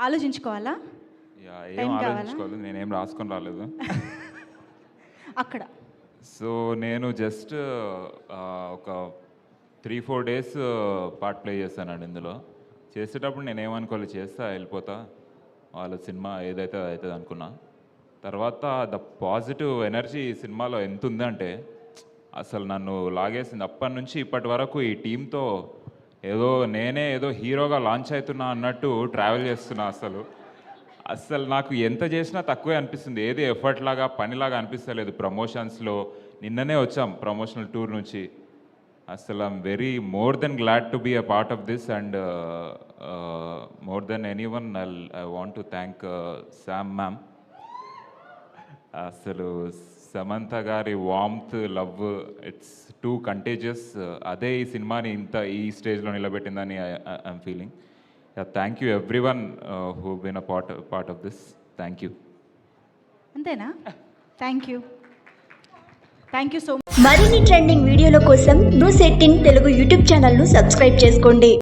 ఆలోచించుకోవాలా? ఏం నేనేం రాసుకొని రాలేదు. అక్కడ. సో నేను జస్ట్ ఒక three four days part play చేశానండి ఇందులో. చేసేటప్పుడు నేను ఏమనుకోలేదు చేస్తా వెళ్ళిపోతా. వాళ్ళ సినిమా ఏదైతే అవుతుంది అనుకున్నా. తర్వాత ద పాజిటివ్ ఎనర్జీ ఈ సినిమాలో ఎంత ఉందంటే అసలు నన్ను లాగేసింది అప్పటి నుంచి ఇప్పటి వరకు ఈ టీంతో ఏదో నేనే ఏదో హీరోగా లాంచ్ అవుతున్నా అన్నట్టు ట్రావెల్ చేస్తున్నా అసలు. అసలు నాకు ఎంత చేసినా తక్కువే అనిపిస్తుంది. ఏది ఎఫర్ట్ లాగా పనిలాగా అనిపిస్తలేదు ప్రమోషన్స్లో. నిన్ననే వచ్చాం ప్రమోషనల్ టూర్ నుంచి. అసలు I'm very more than glad to be a part of this and more than anyone I want to thank Sam ma'am. అసలు సమంత గారి warmth love it's too contagious అదే ఈ సినిమాని ఇంత ఈ స్టేజ్లో నిలబెట్టిందని I'm feeling thank you everyone who been a part part of this thank you అంతేనా? Thank you thank you so మరిన్ని ట్రెండింగ్ వీడియోల కోసం న్యూస్ ఎయిటీన్ తెలుగు యూట్యూబ్ ఛానల్ను సబ్స్క్రైబ్ చేసుకోండి.